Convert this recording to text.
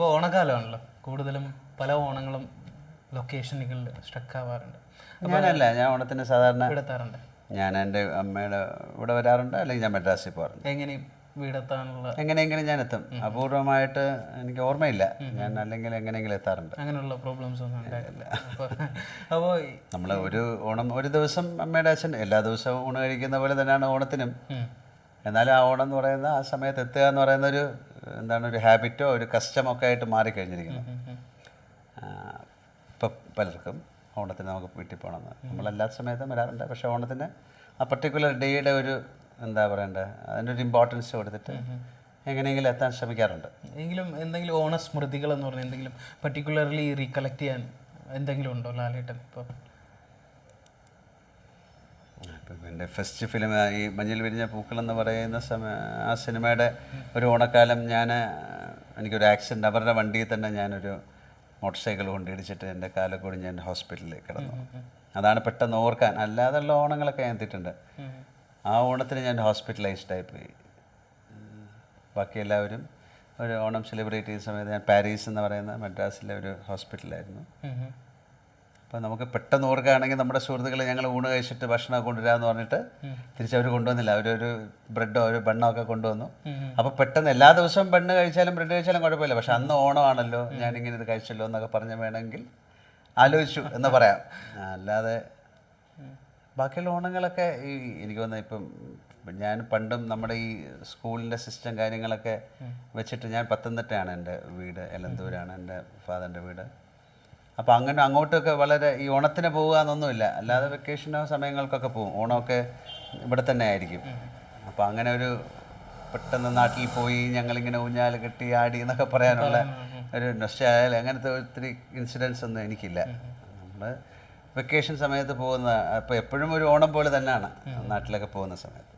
ഇപ്പോൾ ഓണക്കാലമാണല്ലോ. കൂടുതലും പല ഓണങ്ങളും ലൊക്കേഷനുകളിൽ സ്ട്രക്ക് ആവാറുണ്ട്. ഞാനല്ല ഞാൻ ഓണത്തിന് സാധാരണ വീടെത്താറുണ്ട്. ഞാൻ എന്റെ അമ്മയുടെ ഇവിടെ വരാറുണ്ട് അല്ലെങ്കിൽ ഞാൻ മദ്രാസിൽ പോകാറുണ്ട്. എങ്ങനെയും വീടെത്താനുള്ള എങ്ങനെയെങ്കിലും ഞാൻ എത്തും. അപൂർവമായിട്ട് എനിക്ക് ഓർമ്മയില്ല. ഞാൻ അല്ലെങ്കിൽ എങ്ങനെയെങ്കിലും എത്താറുണ്ട്. അങ്ങനെയുള്ള പ്രോബ്ലംസ് ഒന്നും ഉണ്ടായിട്ടില്ല. അപ്പോൾ നമ്മൾ ഒരു ഓണം ഒരു ദിവസം അമ്മയുടെ അച്ഛൻ എല്ലാ ദിവസവും ഊണ് കഴിക്കുന്ന പോലെ തന്നെയാണ് ഓണത്തിനും. എന്നാലും ആ ഓണം എന്ന് പറയുന്ന ആ സമയത്ത് എത്തുക എന്ന് പറയുന്ന ഒരു എന്താണ് ഒരു ഹാബിറ്റോ ഒരു കസ്റ്റമോ ഒക്കെ ആയിട്ട് മാറിക്കഴിഞ്ഞിരിക്കുന്നു. ഇപ്പം പലർക്കും ഓണത്തിന് നമുക്ക് വീട്ടിൽ പോകണമെന്ന് നമ്മളെല്ലാ സമയത്തും വരാറുണ്ട്. പക്ഷേ ഓണത്തിന് ആ പർട്ടിക്കുലർ ഡേയുടെ ഒരു എന്താ പറയണ്ടേ ഒരു ഇമ്പോർട്ടൻസ് കൊടുത്തിട്ട് എങ്ങനെയെങ്കിലും എത്താൻ ശ്രമിക്കാറുണ്ട്. എങ്കിലും എന്തെങ്കിലും ഓണസ്മൃതികൾ എന്ന് പറഞ്ഞാൽ എന്തെങ്കിലും പർട്ടിക്കുലർലി റീകളക്ട് ചെയ്യാൻ എന്തെങ്കിലും ഉണ്ടോ ലാലേട്ടൻ ഇപ്പോൾ ഇപ്പം? എന്റെ ഫസ്റ്റ് ഫിലിം ഈ മഞ്ഞിൽ വിരിഞ്ഞ പൂക്കൾ എന്ന് പറയുന്ന സമയ ആ സിനിമയുടെ ഒരു ഓണക്കാലം ഞാൻ എനിക്കൊരു ആക്സിഡന്റ് അവരുടെ വണ്ടിയിൽ തന്നെ ഞാനൊരു മോട്ടോർ സൈക്കിൾ കൊണ്ട് ഇടിച്ചിട്ട് എന്റെ കാലക്കൂടി ഞാൻ ഹോസ്പിറ്റലിൽ കിടന്നു അതാണ് പെട്ടെന്ന് ഓർക്കാൻ. അല്ലാതെയുള്ള ഓണങ്ങളൊക്കെ ഞാൻ എത്തിയിട്ടുണ്ട്. ആ ഓണത്തിന് ഞാൻ ഹോസ്പിറ്റലൈസ്ഡ് ആയിപ്പോയി. ബാക്കി എല്ലാവരും ഒരു ഓണം സെലിബ്രേറ്റ് ചെയ്യുന്ന സമയത്ത് ഞാൻ പാരീസ് എന്ന് പറയുന്ന മദ്രാസിലെ ഒരു ഹോസ്പിറ്റലായിരുന്നു അപ്പോൾ നമുക്ക് പെട്ടെന്ന് ഓർക്കുകയാണെങ്കിൽ നമ്മുടെ സുഹൃത്തുക്കൾ ഞങ്ങൾ ഊണ് കഴിച്ചിട്ട് ഭക്ഷണം കൊണ്ടുവരാമെന്ന് പറഞ്ഞിട്ട് തിരിച്ചവർ കൊണ്ടുവന്നില്ല. അവരൊരു ബ്രെഡോ ഒരു ബണ്ണോ ഒക്കെ കൊണ്ടുവന്നു. അപ്പോൾ പെട്ടെന്ന് എല്ലാ ദിവസവും ബണ്ണ് കഴിച്ചാലും ബ്രെഡ് കഴിച്ചാലും കുഴപ്പമില്ല. പക്ഷെ അന്ന് ഓണമാണല്ലോ. ഞാനിങ്ങനെ ഇത് കഴിച്ചല്ലോ എന്നൊക്കെ പറഞ്ഞ് വേണമെങ്കിൽ ആലോചിച്ചു എന്ന് പറയാം. അല്ലാതെ ബാക്കിയുള്ള ഓണങ്ങളൊക്കെ ഈ എനിക്ക് തോന്നുന്നു ഇപ്പം ഞാൻ പണ്ടും നമ്മുടെ ഈ സ്കൂളിന്റെ സിസ്റ്റം കാര്യങ്ങളൊക്കെ വെച്ചിട്ട് ഞാൻ പത്തനംതിട്ടയാണ് എന്റെ വീട്. എലന്തൂരാണ് എന്റെ ഫാദറിന്റെ വീട്. അപ്പോൾ അങ്ങനെ അങ്ങോട്ടൊക്കെ വളരെ ഈ ഓണത്തിന് പോവുക എന്നൊന്നുമില്ല. അല്ലാതെ വെക്കേഷനോ സമയങ്ങൾക്കൊക്കെ പോകും ഓണമൊക്കെ ഇവിടെ തന്നെ ആയിരിക്കും. അപ്പോൾ അങ്ങനെ ഒരു പെട്ടെന്ന് നാട്ടിൽ പോയി ഞങ്ങളിങ്ങനെ ഊഞ്ഞാൽ കെട്ടി ആടി എന്നൊക്കെ പറയാനുള്ള ഒരു നൊസ്റ്റായാലും അങ്ങനത്തെ ഒത്തിരി ഇൻസിഡൻസ് ഒന്നും എനിക്കില്ല. നമ്മൾ വെക്കേഷൻ സമയത്ത് പോകുന്ന അപ്പോൾ എപ്പോഴും ഒരു ഓണം പോലെ തന്നെയാണ് നാട്ടിലൊക്കെ പോകുന്ന സമയത്ത്.